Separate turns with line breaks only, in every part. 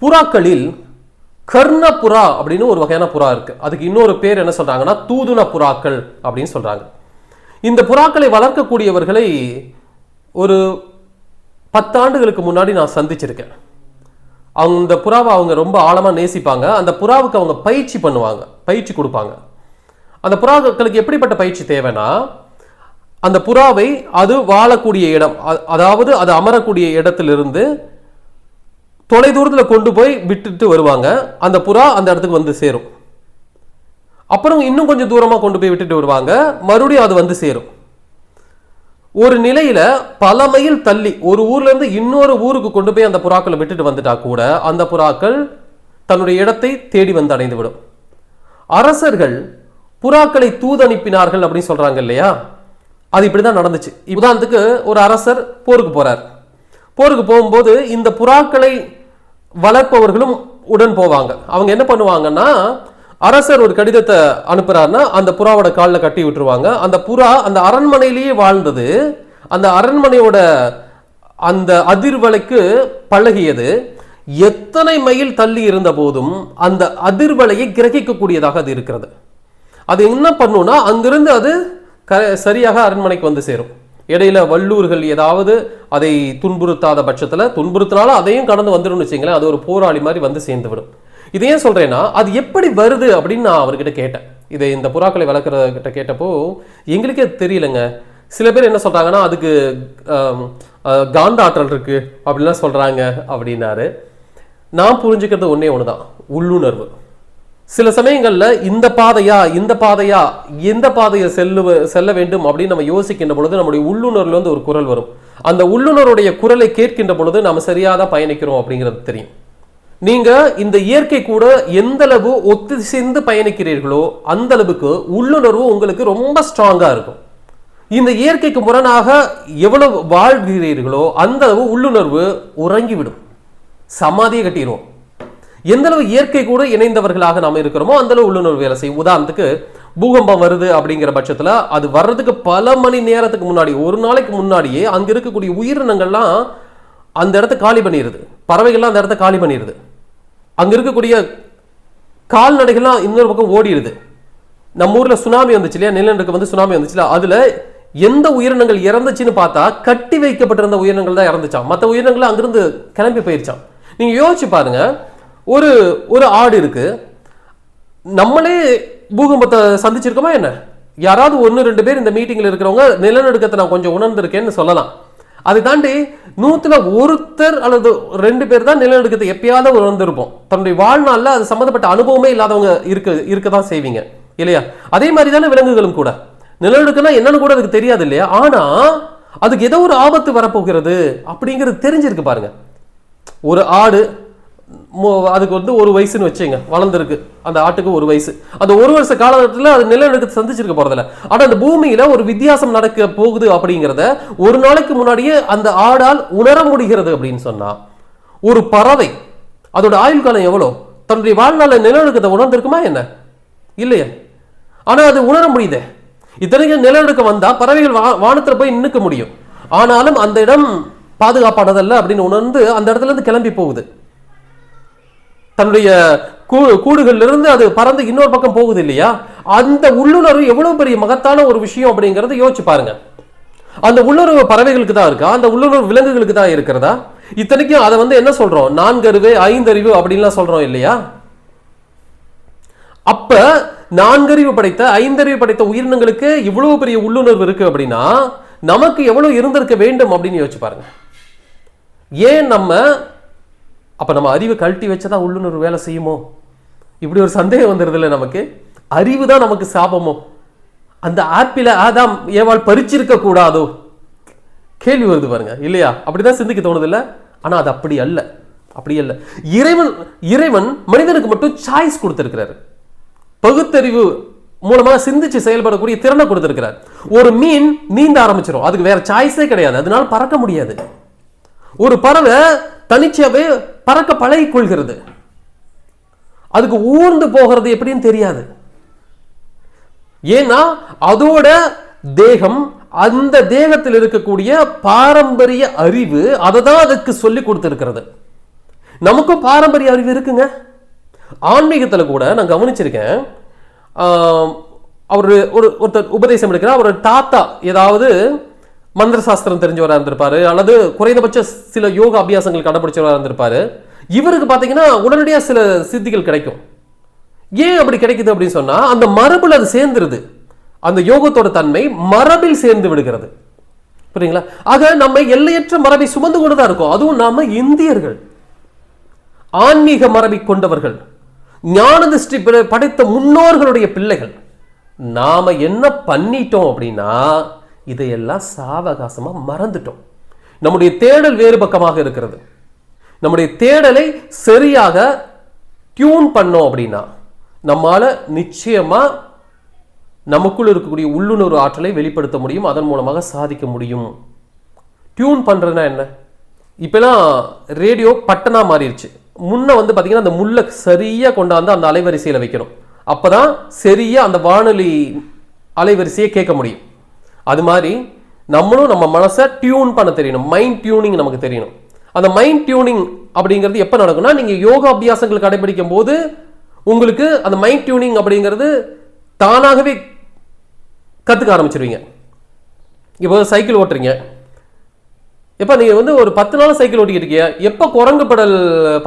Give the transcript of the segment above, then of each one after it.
புறாக்களில் கர்ண புறா அப்படின்னு ஒரு வகையான புறா இருக்கு. அதுக்கு இன்னொரு பேர் என்ன சொல்றாங்கன்னா தூதுன புறாக்கள் அப்படின்னு சொல்றாங்க. இந்த புறாக்களை வளர்க்கக்கூடியவர்களை ஒரு பத்தாண்டுகளுக்கு முன்னாடி நான் சந்திச்சிருக்கேன். அவங்க இந்த புறாவை அவங்க ரொம்ப ஆழமாக நேசிப்பாங்க. அந்த புறாவுக்கு அவங்க பயிற்சி பண்ணுவாங்க. பயிற்சி கொடுப்பாங்க. அந்த புறாக்களுக்கு எப்படிப்பட்ட பயிற்சி தேவைன்னா அந்த புறாவை அது வாழக்கூடிய இடம் அதாவது அது அமரக்கூடிய இடத்திலிருந்து தொலைதூரத்தில் கொண்டு போய் விட்டுட்டு வருவாங்க. அந்த புறா அந்த இடத்துக்கு வந்து சேரும். அப்புறம் இன்னும் கொஞ்சம் தூரமாக கொண்டு போய் விட்டுட்டு வருவாங்க. மறுபடியும் அது வந்து சேரும். ஒரு நிலையில் பல மைல் தள்ளி ஒரு ஊர்லேருந்து இன்னொரு ஊருக்கு கொண்டு போய் அந்த புறாக்களை விட்டுட்டு வந்துட்டா கூட அந்த புறாக்கள் தன்னுடைய இடத்தை தேடி வந்து அடைந்து விடும் அரசர்கள் புறாக்களை தூதனுப்பினார்கள் அப்படின்னு சொல்கிறாங்க இல்லையா? அது இப்படி தான் நடந்துச்சு. உதாரணத்துக்கு ஒரு அரசர் போருக்கு போகிறார் போருக்கு போகும்போது இந்த புறாக்களை வளர்ப்பவர்களும் உடன் போவாங்க. அவங்க என்ன பண்ணுவாங்கன்னா அரசர் ஒரு கடிதத்தை அனுப்புறாருன்னா அந்த புறாவோட காலில் கட்டி விட்டுருவாங்க. அந்த புறா அந்த அரண்மனையிலேயே வாழ்ந்தது. அந்த அரண்மனையோட அந்த அதிர்வலைக்கு பழகியது. எத்தனை மைல் தள்ளி இருந்த போதும் அந்த அதிர்வலையை கிரகிக்கக்கூடியதாக அது இருக்கிறது. அது என்ன பண்ணுன்னா அங்கிருந்து அது க சரியாக அரண்மனைக்கு வந்து சேரும். இடையில வல்லூர்கள் ஏதாவது அதை துன்புறுத்தாத பட்சத்தில் துன்புறுத்தினாலும் அதையும் கடந்து வந்துடும்னு வச்சுங்களேன் அது ஒரு போராளி மாதிரி வந்து சேர்ந்து விடும் இது ஏன் சொல்கிறேன்னா அது எப்படி வருது அப்படின்னு நான் அவர்கிட்ட கேட்டேன். இதை இந்த புறாக்களை வளர்க்குறகிட்ட கேட்டப்போ எங்களுக்கே தெரியலங்க. சில பேர் என்ன சொல்கிறாங்கன்னா அதுக்கு காந்த ஆற்றல் இருக்குது அப்படின்லாம் சொல்கிறாங்க அப்படின்னாரு. நான் புரிஞ்சுக்கிறது ஒன்றே ஒன்று தான் உள்ளுணர்வு. சில சமயங்களில் இந்த பாதையா இந்த பாதையா எந்த பாதையை செல்லுவ செல்ல வேண்டும் அப்படின்னு நம்ம யோசிக்கின்ற பொழுது நம்முடைய உள்ளுணர்வுல இருந்து ஒரு குரல் வரும். அந்த உள்ளுணருடைய குரலை கேட்கின்ற பொழுது நம்ம சரியாக பயணிக்கிறோம் அப்படிங்கிறது தெரியும். நீங்க இந்த இயற்கை கூட எந்த அளவு ஒத்திசைந்து பயணிக்கிறீர்களோ அந்த அளவுக்கு உள்ளுணர்வு உங்களுக்கு ரொம்ப ஸ்ட்ராங்கா இருக்கும். இந்த இயற்கைக்கு முரணாக எவ்வளவு வாழ்கிறீர்களோ அந்த அளவு உள்ளுணர்வு உறங்கிவிடும். சமாதியை கட்டிடுவோம். எந்த அளவு இயற்கை கூட இணைந்தவர்களாக நாம் இருக்கிறோமோ அந்த அளவு உள்ளுணர்வு வேலை செய்யும். உதாரணத்துக்கு பூகம்பம் வருது அப்படிங்கிற பட்சத்தில் அது வர்றதுக்கு பல மணி நேரத்துக்கு முன்னாடி ஒரு நாளைக்கு முன்னாடியே அங்கே இருக்கக்கூடிய உயிரினங்கள்லாம் அந்த இடத்த காலி பண்ணிடுது பறவைகள்லாம் அந்த இடத்த காலி பண்ணிடுது அங்கே இருக்கக்கூடிய கால்நடைகள்லாம் இன்னொரு பக்கம் ஓடிடுது நம்ம ஊரில் சுனாமி வந்துச்சு இல்லையா? நிலநடுக்கம் வந்து சுனாமி வந்துச்சுல அதில் எந்த உயிரினங்கள் இறந்துச்சுன்னு பார்த்தா கட்டி வைக்கப்பட்டிருந்த உயிரினங்கள் தான் இறந்துச்சான் மற்ற உயிரினங்கள் அங்கிருந்து கிளம்பி போயிருச்சான் நீங்கள் யோசிச்சு பாருங்கள் ஒரு ஒரு ஆடு இருக்கு. நம்மளே பூகம்பத்தை சந்திச்சிருக்கோமா என்ன? யாராவது ஒன்று ரெண்டு பேர் இந்த மீட்டிங்கில் இருக்கிறவங்க நிலநடுக்கத்தை நான் கொஞ்சம் உணர்ந்திருக்கேன்னு சொல்லலாம். அதை தாண்டி நூற்றுல ஒருத்தர் அல்லது ரெண்டு பேர் தான் நிலநடுக்கத்தை எப்பயாவது உணர்ந்திருப்போம். தன்னுடைய வாழ்நாளில் அது சம்மந்தப்பட்ட அனுபவமே இல்லாதவங்க இருக்க இருக்க தான் செய்வீங்க. இல்லையா? அதே மாதிரி தானே விலங்குகளும் கூட. நிலநடுக்கம்னா என்னன்னு கூட அதுக்கு தெரியாது இல்லையா? ஆனால் அதுக்கு ஏதோ ஒரு ஆபத்து வரப்போகிறது அப்படிங்கிறது தெரிஞ்சிருக்கு பாருங்க. ஒரு ஆடு அதுக்கு வந்து ஒரு வயசுன்னு வச்சுங்க வளர்ந்துருக்கு. அந்த ஆட்டுக்கு ஒரு வயசு. அந்த ஒரு வருஷ காலகட்டத்தில் அது நிலநடுக்கத்தை சந்திச்சிருக்க போறதில்ல. ஆனால் அந்த பூமியில ஒரு வித்தியாசம் நடக்க போகுது அப்படிங்கிறத ஒரு நாளைக்கு முன்னாடியே அந்த ஆடால் உணர முடிகிறது அப்படின்னு சொன்னா ஒரு பறவை அதோட ஆயுள் காலம் எவ்வளோ? தன்னுடைய வாழ்நாள நிலநடுக்கத்தை உணர்ந்திருக்குமா என்ன? இல்லையே. ஆனால் அது உணர முடியுதே. இத்தனைக்கும் நிலநடுக்கம் வந்தால் பறவைகள் வா வானத்தில் போய் நின்றுக்க முடியும். ஆனாலும் அந்த இடம் பாதுகாப்பானதல்ல அப்படின்னு உணர்ந்து அந்த இடத்துல இருந்து கிளம்பி போகுது. தன்னுடைய கூ- கூடுகள்ல இருந்து அது பறந்து இன்னொரு பக்கம் போகுது இல்லையா அந்த உள்ளுணர்வு எவ்வளவு பெரிய மகத்தான ஒரு விஷயம் அப்படிங்கறத யோசிச்சு பாருங்க. அந்த உள்ளுணர்வு பறவைகளுக்கு தான் இருக்கா? அந்த உள்ளுணர்வு விலங்குகளுக்கு தான் இருக்கிறதா? இத்தனைக்கும் அதை வந்து என்ன சொல்றோம்? நான்கறிவு ஐந்தறிவு அப்படின்லாம் சொல்றோம் இல்லையா? அப்ப நான்கறிவு படைத்த ஐந்தறிவு படைத்த உயிரினங்களுக்கு இவ்வளவு பெரிய உள்ளுணர்வு இருக்கு அப்படின்னா நமக்கு எவ்வளவு இருந்திருக்க வேண்டும் அப்படின்னு யோசிச்சு பாருங்க. ஏன் நம்ம அப்போ நம்ம அறிவை கழட்டி வச்சதான் உள்ளுணர்வு வேலை செய்யுமோ? இப்படி ஒரு சந்தேகம் வந்துருது நமக்கு? அறிவு தான் நமக்கு சாபமோ? அந்த ஆப்பிள ஆதாம் ஏவாள் பறிச்சிருக்க கூடாதோ? கேள்வி வருது பாருங்க. இல்லையா? அப்படிதான் சிந்திக்க தோணுது இல்லை ஆனா அது அப்படி அல்ல. அப்படி அல்ல. இறைவன் இறைவன் மனிதனுக்கு மட்டும் சாய்ஸ் கொடுத்திருக்கிறாரு. பகுத்தறிவு மூலமா சிந்திச்சு செயல்படக்கூடிய திறனை கொடுத்திருக்கிறார். ஒரு மீன் நீந்த ஆரம்பிச்சிடும் அதுக்கு வேற சாய்ஸே கிடையாது. அதனால பறக்க முடியாது. ஒரு பறவை தனிச்சாவே பறக்க பழகிக்கொள்கிறது. அதுக்கு ஊர்ந்து போகிறது எப்படின்னு தெரியாது. ஏன்னா அதோட தேகம் அந்த தேகத்தில் இருக்கக்கூடிய பாரம்பரிய அறிவு அதை தான் அதுக்கு சொல்லி கொடுத்துருக்கிறது. நமக்கும் பாரம்பரிய அறிவு இருக்குங்க. ஆன்மீகத்தில் கூட நான் கவனிச்சிருக்கேன். அவர் ஒரு ஒருத்தர் உபதேசம் எடுக்கிறார். அவர் தாத்தா ஏதாவது மந்திர சாஸ்திரம் தெரிஞ்சவராக இருந்திருப்பாரு அல்லது குறைந்தபட்ச சில யோக அபியாசங்கள் கடைபிடிச்சவராக இருந்திருப்பாரு இவருக்கு பார்த்தீங்கன்னா உடனடியாக சில சித்திகள் கிடைக்கும். ஏன் அப்படி கிடைக்குது அப்படின்னு சொன்னால் அந்த மரபில் அது சேர்ந்துருது. அந்த யோகத்தோட தன்மை மரபில் சேர்ந்து விடுகிறது. புரியுங்களா ஆக நம்ம எல்லையற்ற மரபை சுமந்து கொண்டு தான் இருக்கோம். அதுவும் நாம இந்தியர்கள். ஆன்மீக மரபை கொண்டவர்கள். ஞான திருஷ்டி படைத்த முன்னோர்களுடைய பிள்ளைகள். நாம என்ன பண்ணிட்டோம் அப்படின்னா இதையெல்லாம் சாவகாசமாக மறந்துட்டோம். நம்முடைய தேடல் வேறு பக்கமாக இருக்கிறது. நம்முடைய தேடலை சரியாக டியூன் பண்ணோம் அப்படின்னா நம்மால் நிச்சயமாக நமக்குள் இருக்கக்கூடிய உள்ளுணர்வு ஆற்றலை வெளிப்படுத்த முடியும் அதன் மூலமாக சாதிக்க முடியும். டியூன் பண்ணுறதுனா என்ன? இப்போலாம் ரேடியோ பட்டனா மாறிடுச்சு முன்னே வந்து பார்த்திங்கன்னா அந்த முல்லை சரியாக கொண்டாந்து அந்த அலைவரிசையில் வைக்கணும். அப்போ தான் சரியாக அந்த வானொலி அலைவரிசையை கேட்க முடியும். அது மாதிரி நம்மளும் நம்ம மனசை டியூன் பண்ண தெரியணும். மைண்ட் டியூனிங் நமக்கு தெரியணும். அந்த மைண்ட் டியூனிங் அப்படிங்கிறது எப்போ நடக்கும்னா நீங்கள் யோகா அபியாசங்கள் கடைபிடிக்கும் போது உங்களுக்கு அந்த மைண்ட் டியூனிங் அப்படிங்கிறது தானாகவே கற்றுக்க ஆரம்பிச்சிருவீங்க. இப்போ சைக்கிள் ஓட்டுறீங்க. எப்போ நீங்கள் வந்து ஒரு பத்து நாள் சைக்கிள் ஓட்டிக்கிட்டு இருக்கியா? எப்போ குரங்கு படல்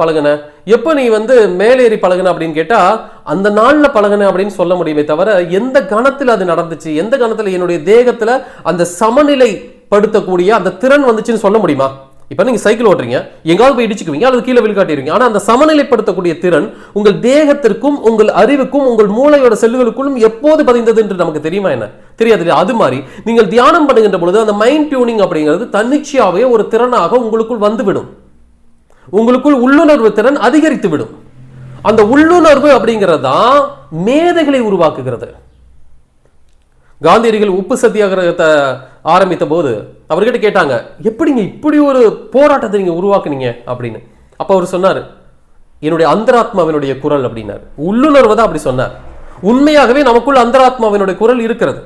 பழகுன? எப்போ நீ வந்து மேலேறி பழகுன அப்படின்னு கேட்டா அந்த நாள்ல பழகுன அப்படின்னு சொல்ல முடியுமே தவிர எந்த கணத்துல அது நடந்துச்சு? எந்த கணத்துல என்னுடைய தேகத்துல அந்த சமநிலை படுத்தக்கூடிய அந்த திறன் வந்துச்சுன்னு சொல்ல முடியுமா? இப்போ நீங்க சைக்கிள் ஓட்டுறீங்க எங்காவது போய் இடிச்சுக்குவீங்க அல்லது கீழே விழுக்காட்டிடுவீங்க ஆனால் அந்த சமநிலைப்படுத்தக்கூடிய திறன் உங்கள் தேகத்திற்கும் உங்கள் அறிவுக்கும் உங்கள் மூளையோட செல்லுகளுக்குள்ளும் எப்போது பதிந்தது என்று நமக்கு தெரியுமா என்ன? தெரியாது. இல்லையா? அது மாதிரி நீங்கள் தியானம் பண்ணுகின்ற பொழுது அந்த மைண்ட் டியூனிங் அப்படிங்கிறது தன்னிச்சையாவே ஒரு திறனாக உங்களுக்குள் வந்துவிடும். உங்களுக்குள் உள்ளுணர்வு திறன் அதிகரித்து விடும் அந்த உள்ளுணர்வு அப்படிங்கிறது தான் மேதைகளை உருவாக்குகிறது. காந்தியடிகள் உப்பு சத்தியாகிரகத்தை ஆரம்பித்த போது அவர்கிட்ட கேட்டாங்க எப்படிங்க இப்படி ஒரு போராட்டத்தை நீங்கள் உருவாக்குனீங்க? அப்படின்னு. அப்போ அவர் சொன்னார் என்னுடைய அந்தராத்மாவினுடைய குரல் அப்படின்னார். உள்ளுணர்வு தான் அப்படி சொன்னார். உண்மையாகவே நமக்குள்ள அந்தராத்மாவினுடைய குரல் இருக்கிறது.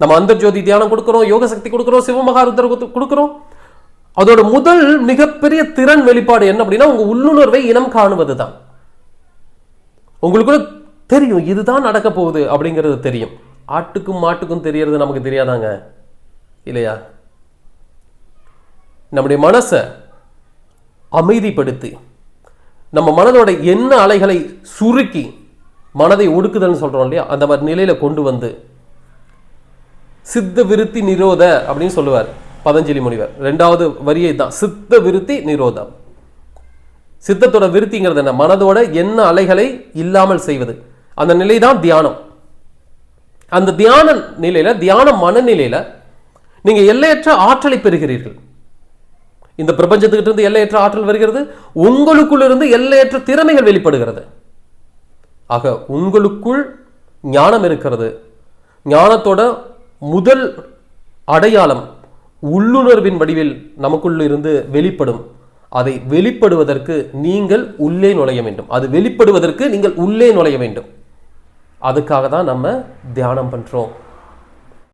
நம்ம அந்த ஜோதி தியானம் கொடுக்குறோம் யோக சக்தி கொடுக்குறோம் சிவமகாருத்தர் கொடுக்குறோம். அதோட முதல் மிகப்பெரிய திறன் வெளிப்பாடு என்ன அப்படின்னா உங்க உள்ளுணர்வை இனம் காணுவது தான். உங்களுக்குள்ள தெரியும் இதுதான் நடக்க போகுது அப்படிங்கிறது தெரியும். ஆட்டுக்கும் மாட்டுக்கும் தெரியறது நமக்கு தெரியாதாங்க? இல்லையா? நம்முடைய மனசை அமைதிப்படுத்தி நம்ம மனதோட என்ன அலைகளை சுருக்கி மனதை ஒடுக்குதல்னு சொல்றோம் இல்லையா? அந்த மாதிரி நிலையில கொண்டு வந்து சித்த விருத்தி நிரோத அப்படின்னு சொல்லுவார் பதஞ்சலி முனிவர். ரெண்டாவது வரியை தான் சித்த விருத்தி நிரோதம். சித்தத்தோட விருத்திங்கிறது என்ன? மனதோட என்ன அலைகளை இல்லாமல் செய்வது. அந்த நிலை தான் தியானம். அந்த தியான நிலையில தியான மனநிலையில் நீங்கள் எல்லையற்ற ஆற்றலை பெறுகிறீர்கள். இந்த பிரபஞ்சத்துக்கிட்ட இருந்து எல்லையற்ற ஆற்றல் வருகிறது. உங்களுக்குள் இருந்து எல்லையற்ற திறமைகள் வெளிப்படுகிறது. ஆக உங்களுக்குள் ஞானம் இருக்கிறது. ஞானத்தோட முதல் அடையாளம் உள்ளுணர்வின் வடிவில் நமக்குள்ள இருந்து வெளிப்படும். அதை வெளிப்படுவதற்கு நீங்கள் உள்ளே நுழைய வேண்டும். அது வெளிப்படுவதற்கு நீங்கள் உள்ளே நுழைய வேண்டும். அதுக்காக தான் நம்ம தியானம் பண்ணுறோம்